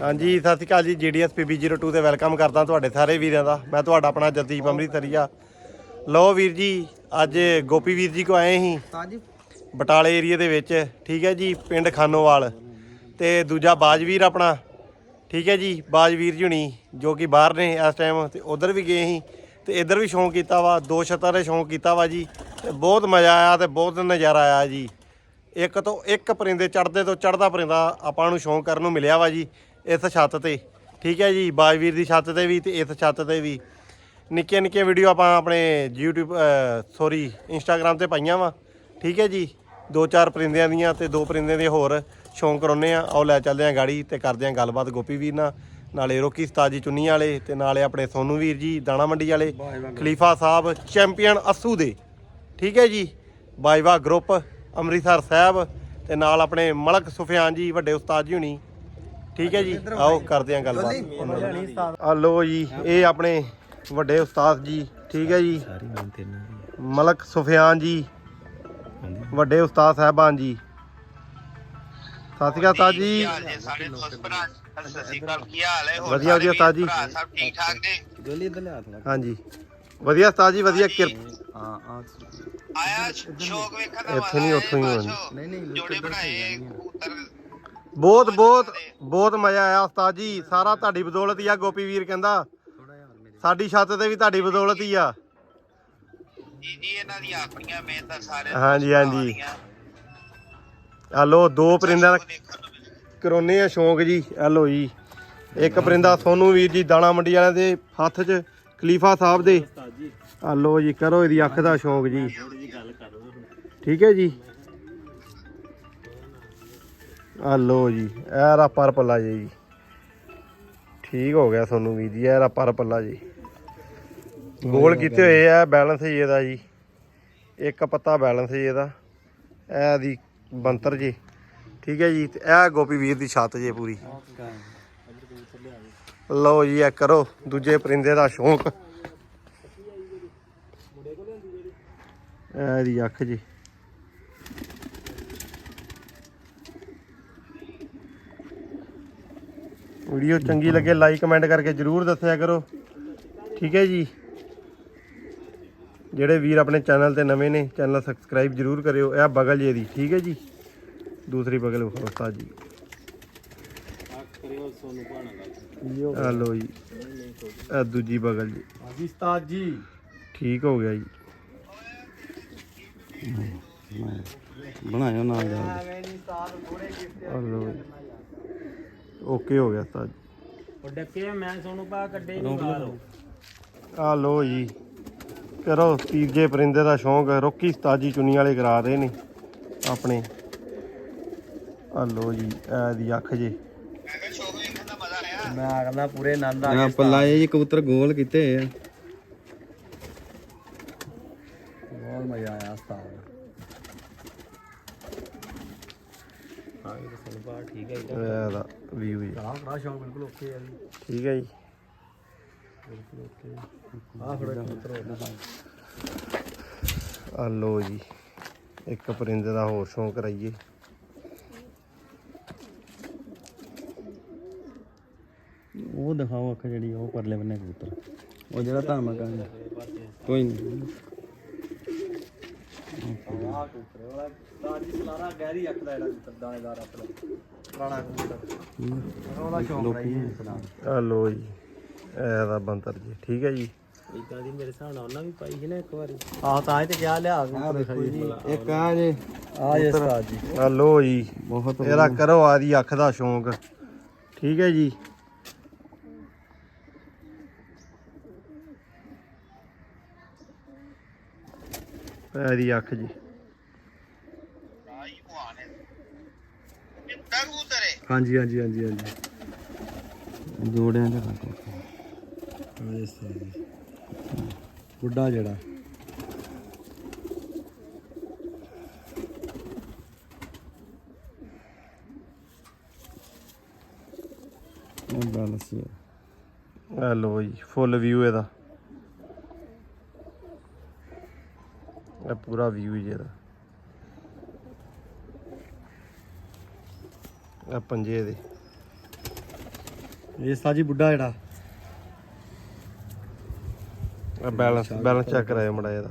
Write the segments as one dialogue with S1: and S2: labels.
S1: ਹਾਂਜੀ ਸਤਿ ਸ਼੍ਰੀ ਅਕਾਲ ਜੀ ਜੀਡੀਐਸ PB02 ਤੇ ਵੈਲਕਮ ਕਰਦਾ ਤੁਹਾਡੇ ਸਾਰੇ ਵੀਰਾਂ ਦਾ। ਮੈਂ ਤੁਹਾਡਾ ਆਪਣਾ ਜਗਦੀਪ ਅੰਮ੍ਰਿਤਸਰੀਆ ਲੋ ਵੀਰ ਜੀ ਅੱਜ ਗੋਪੀ ਵੀਰ ਜੀ ਕੋ ਆਏ ਸੀ।
S2: ਹਾਂਜੀ।
S1: ਬਟਾਲੇ ਏਰੀਆ ਦੇ ਵਿੱਚ ਠੀਕ ਹੈ ਜੀ ਪਿੰਡ ਖਾਨੋਵਾਲ। ਤੇ ਦੂਜਾ ਬਾਜਵੀਰ ਆਪਣਾ ਠੀਕ ਹੈ ਜੀ ਬਾਜਵੀਰ ਜੀ ਹੁਣੀ ਜੋ ਕਿ ਬਾਹਰ ਨੇ ਇਸ ਟਾਈਮ ਤੇ ਉਧਰ ਵੀ ਗਏ ਸੀ। ਤੇ ਇੱਧਰ ਵੀ ਸ਼ੌਂਕ ਕੀਤਾ ਵਾ ਦੋ ਛੱਤਾਂ ਦੇ ਸ਼ੌਂਕ ਕੀਤਾ ਵਾ ਜੀ। ਤੇ ਬਹੁਤ ਮਜ਼ਾ ਆਇਆ ਤੇ ਬਹੁਤ ਨਜ਼ਾਰਾ ਆਇਆ ਜੀ। ਇੱਕ ਤੋਂ ਇੱਕ ਪਰਿੰਦੇ ਚੜਦੇ ਤੋਂ ਚੜਦਾ ਪਰਿੰਦਾ ਆਪਾਂ ਨੂੰ ਸ਼ੌਂਕ ਕਰਨ ਨੂੰ ਮਿਲਿਆ ਵਾ ਜੀ ਇਸ ਛੱਤ ਤੇ। ਠੀਕ ਹੈ ਜੀ ਬਾਜਵੀਰ ਦੀ ਛੱਤ ਤੇ ਵੀ ਤੇ ਇਸ ਛੱਤ ਤੇ ਵੀ। ਨਿੱਕੀਆਂ ਨਿੱਕੀਆਂ ਵੀਡੀਓ ਆਪਾਂ ਆਪਣੇ YouTube ਸੌਰੀ Instagram ਤੇ ਪਾਈਆਂ ਵਾ। ਠੀਕ ਹੈ ਜੀ ਦੋ ਚਾਰ ਪਰਿੰਦਿਆਂ ਦੀਆਂ ਤੇ ਦੋ ਪਰਿੰਦਿਆਂ ਦੇ ਹੋਰ ਸ਼ੌਂਕ ਕਰਾਉਂਦੇ ਆ। ਆਓ ਲੈ ਚੱਲਦੇ ਆ ਗਾੜੀ ਤੇ ਕਰਦੇ ਆ ਗੱਲਬਾਤ ਗੋਪੀ ਵੀਰ ਨਾਲ। ਨਾਲੇ ਰੋਕੀ ਉਸਤਾਦ ਚੁੰਨੀ ਵਾਲੇ ਤੇ ਨਾਲੇ ਆਪਣੇ ਸੋਨੂ ਵੀਰ ਜੀ ਦਾਣਾ ਮੰਡੀ ਵਾਲੇ। ਖਲੀਫਾ ਸਾਹਿਬ ਚੈਂਪੀਅਨ ਅਸੂ ਦੇ। ਠੀਕ ਹੈ ਜੀ ਬਾਈਵਾ ਗਰੁੱਪ ਅੰਮ੍ਰਿਤਸਰ ਸਾਹਿਬ ਤੇ ਨਾਲ ਆਪਣੇ ਮਲਕ ਸੁਫਿਆਨ ਜੀ ਵੱਡੇ ਉਸਤਾਦ ਜੀ ਹੁਣੀ। ਠੀਕ ਹੈ ਜੀ? ਆਓ ਕਰਦੇ ਆ ਗੱਲਬਾਤ। ਆ ਲੋ ਜੀ ਇਹ ਆਪਣੇ ਵੱਡੇ ਉਸਤਾਦ ਜੀ ਠੀਕ ਹੈ ਜੀ? ਮਲਕ ਸੁਫਿਆਨ ਜੀ ਵੱਡੇ ਉਸਤਾਦ ਸਾਹਿਬਾਨ ਜੀ। ਸਤਿ ਸ਼੍ਰੀ ਅਕਾਲ ਉਸਤਾਦ ਜੀ।
S3: ਹਾਲ ਜੇ ਸਾਰੇ ਦੋਸਤ ਭਰਾ? ਸਤਿ ਸ਼੍ਰੀ ਅਕਾਲ ਕੀ ਹਾਲ ਹੈ? ਹੋਰ
S1: ਵਧੀਆ, ਵਧੀਆ ਉਸਤਾਦ ਜੀ।
S3: ਭਰਾ ਸਭ ਠੀਕ ਠਾਕ ਨੇ?
S2: ਗੋਲੀ ਇਧਰ ਲਿਆ ਥੋੜਾ
S1: ਹਾਂਜੀ। ਵਧੀਆ ਉਸਤਾਦ ਜੀ ਵਧੀਆ ਕਿਰਪਾ
S2: ਹਾਂ
S3: ਆਇਆ ਸ਼ੌਕ ਵੇਖਣ ਦਾ
S1: ਇੱਥੇ ਨਹੀਂ, ਉੱਥੋਂ ਹੀ ਹੋਣੀ।
S2: ਨਹੀਂ, ਨਹੀਂ,
S3: ਜੋੜੇ ਬਣਾਏ ਕਬੂਤਰ
S1: ਬਹੁਤ ਬਹੁਤ ਬਹੁਤ ਮਜ਼ਾ ਆਇਆ ਉਸਤਾਦ ਜੀ। ਸਾਰਾ ਤੁਹਾਡੀ ਬਦੌਲਤ ਹੀ ਆ ਗੋਪੀ ਵੀਰ ਕਹਿੰਦਾ ਸਾਡੀ ਛੱਤ ਤੇ ਵੀ ਤੁਹਾਡੀ ਬਦੌਲਤ ਹੀ ਆ।
S3: ਜੀ ਜੀ ਇਹਨਾਂ ਦੀਆਂ ਆਪਣੀਆਂ ਮਿਹਨਤਾਂ ਸਾਰੇ
S1: ਹਾਂਜੀ, ਹਾਂਜੀ। ਆ ਲੋ ਦੋ ਪਰਿੰਦਿਆਂ ਦਾ ਕਰੋਨੇ ਆ ਸ਼ੌਂਕ ਜੀ। ਆ ਲੋ ਜੀ। ਇੱਕ ਪਰਿੰਦਾ ਸੋਨੂ ਵੀਰ ਜੀ ਦਾਣਾ ਮੰਡੀ ਵਾਲਿਆਂ ਦੇ ਹੱਥ 'ਚ ਖਲੀਫਾ ਸਾਹਿਬ ਦੇ। ਆ ਲੋ ਜੀ ਕਰੋ ਇਹਦੀ ਅੱਖ ਦਾ ਸ਼ੌਂਕ ਜੀ। ਠੀਕ ਹੈ ਜੀ? ਆ ਲੋ ਜੀ ਇਹ ਰਾ ਪਰ ਪੱਲਾ ਜੀ ਠੀਕ ਹੋ ਗਿਆ ਸੋਨੂ ਵੀਰ ਜੀ ਇਹ ਰਾ ਪਰ ਪੱਲਾ ਜੀ। ਗੋਲ ਕੀਤੇ ਹੋਏ ਆ ਬੈਲੈਂਸ ਜੀ ਇਹਦਾ ਜੀ। ਇੱਕ ਪੱਤਾ ਬੈਲੈਂਸ ਜੀ ਇਹਦਾ ਇਹ ਦੀ ਬੰਤਰ ਜੀ। ਠੀਕ ਹੈ ਜੀ ਇਹ ਗੋਪੀ ਵੀਰ ਦੀ ਛੱਤ ਜੇ ਪੂਰੀ। ਲਓ ਜੀ ਇਹ ਕਰੋ ਦੂਜੇ ਪਰਿੰਦੇ ਦਾ ਸ਼ੌਂਕ। ਇਹ ਦੀ ਅੱਖ ਜੀ। ਵੀਡੀਓ ਚੰਗੀ ਲੱਗੇ ਲਾਈਕ ਕਮੈਂਟ ਕਰਕੇ ਜਰੂਰ ਦੱਸਿਆ ਕਰੋ। ਠੀਕ ਹੈ ਜੀ? ਜਿਹੜੇ ਵੀਰ ਆਪਣੇ ਚੈਨਲ ਤੇ ਨਵੇਂ ਨੇ ਚੈਨਲ ਸਬਸਕ੍ਰਾਈਬ ਜਰੂਰ ਕਰਿਓ। ਇਹ ਬਗਲ ਜੇ ਦੀ ਠੀਕ ਹੈ ਜੀ? ਦੂਸਰੀ ਬਗਲ ਉਸਤਾਦ ਜੀ। ਆ ਲੋ ਜੀ। ਇਹ ਦੂਜੀ ਬਗਲ ਜੀ।
S2: ਹਾਂਜੀ ਉਸਤਾਦ ਜੀ।
S1: ਠੀਕ ਹੋ ਗਿਆ ਜੀ।
S2: ਬਣਾਇਓ ਨਾਲ ਜਾ
S1: ਆ। ਲੋ ਜੀ। ਓਕੇ ਹੋ ਗਿਆ ਉਸਤਾਦ
S4: ਉਹ ਡੱਕੇ ਮੈਂ ਸੋਨੂੰ ਪਾ ਕੱਢੇ ਨਹੀਂ ਬਾਹਰ।
S1: ਆ ਲੋ ਜੀ। ਕਰੋ ਤੀਜੇ ਪਰਿੰਦੇ ਦਾ ਸ਼ੌਂਕ ਰੋਕੀ ਚੁੰਨੀ ਵਾਲੇ ਕਰਾ ਰਹੇ ਨੇ ਆਪਣੇ। ਆ ਲੋ ਜੀ ਇਹ ਦੀ ਅੱਖ ਜੀ।
S3: ਮੈਂ ਕਿਹਾ ਸ਼ੌਕ ਵੇਖਣ ਦਾ ਮਜ਼ਾ ਆਇਆ
S2: ਮੈਂ ਕਹਿੰਦਾ ਪੂਰੇ ਆਨੰਦ ਆ ਗਿਆ ਪੱਲਾ ਇਹ ਜੀ ਕਬੂਤਰ ਗੋਲ ਕੀਤੇ ਆ। ਬਹੁਤ ਮਜ਼ਾ ਆਇਆ ਉਸਤਾਦ।
S4: ਠੀਕ ਹੈ
S1: ਇਹਦਾ ਵੀਊ ਜੀ।
S2: ਆਹ ਬੜਾ ਸ਼ੌਕ ਬਿਲਕੁਲ ਓਕੇ ਆ ਜੀ।
S1: ਠੀਕ ਹੈ ਜੀ।
S2: ਆਹ ਥੋੜਾ ਕਬੂਤਰ
S1: ਆ ਲੋ ਜੀ ਇੱਕ ਪਰਿੰਦੇ ਦਾ ਹੋਰ ਸ਼ੌਂਕ ਕਰਾਈਏ।
S2: ਉਹ ਦਿਖਾਓ ਅੱਖ ਜਿਹੜੀ ਉਹ ਪਰਲੇ ਬੰਨੇ ਕਬੂਤਰ। ਉਹ ਜਿਹੜਾ ਧਾਮਾ ਕਹਿੰਦਾ ਕੋਈ ਨਹੀਂ ਆਹ ਕਬੂਤਰ ਵਾਲਾ ਤਾਜੀ ਸਲਾਰਾ ਗਹਿਰੀ ਅੱਖ ਦਾ ਜਿਹੜਾ ਦਾਣੇਦਾਰ ਅੱਖ ਦਾ। ਪੁਰਾਣਾ ਕਬੂਤਰ ਉਹਦਾ ਸ਼ੌਕ ਰਹੀ ਹੈ
S1: ਆ ਲੋ ਜੀ ਇਹਦਾ ਬੰਤਰ ਜੀ ਠੀਕ ਹੈ ਜੀ?
S4: ਇਦਾਂ ਦੀ ਮੇਰੇ ਹਿਸਾਬ ਨਾਲ ਉਹਨਾਂ ਵੀ ਪਾਈ ਸੀ ਨਾ ਇੱਕ ਵਾਰੀ।
S2: ਆਹ ਤਾਂ ਇਹ ਤੇ ਕਿਹਾ ਲਿਆ ਇੱਕ ਆ ਜੇ। ਆ ਜੇ ਉਸਤਾਦ ਜੀ।
S1: ਆ ਲੋ ਜੀ
S2: ਬਹੁਤ
S1: ਇਹਦਾ ਕਰੋ ਆਦੀ ਅੱਖ ਦਾ ਸ਼ੌਂਕ। ਠੀਕ ਹੈ ਜੀ? ਇਹਦੀ ਅੱਖ ਜੀ
S3: ਆਈ ਭਵਾਨ ਹੈ ਕਿੱਦਾਂ ਕਬੂਤਰ ਹੈ
S2: ਹਾਂਜੀ ਹਾਂਜੀ ਹਾਂਜੀ ਹਾਂਜੀ। ਜੋੜਿਆਂ ਦਾ ਕੰਮ ਆ ਇਸ ਬੁੱਢਾ ਜਿਹੜਾ। ਉਹ ਗੱਲ ਸੀ
S1: ਆ। ਲੋ ਜੀ ਫੁੱਲ ਵਿਊ ਇਹਦਾ। ਇਹ ਪੂਰਾ ਵਿਊ ਜੀ ਇਹਦਾ। ਇਹ ਪੰਜੇ ਦੇ
S2: ਇਹ ਸਾਜੀ ਬੁੱਢਾ ਜਿਹੜਾ।
S1: ਬੈਲੈਂਸ ਬੈਲੈਂਸ ਚੈੱਕ ਕਰਾਇਓ ਮੜਾ ਇਹਦਾ।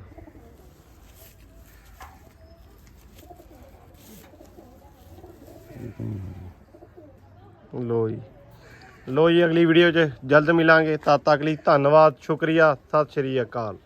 S1: ਲੋ ਜੀ। ਲੋ ਜੀ ਅਗਲੀ ਵੀਡੀਓ 'ਚ ਜਲਦ ਮਿਲਾਂਗੇ। ਤਦ ਤੱਕ ਲਈ ਧੰਨਵਾਦ ਸ਼ੁਕਰੀਆ ਸਤਿ ਸ਼੍ਰੀ ਅਕਾਲ।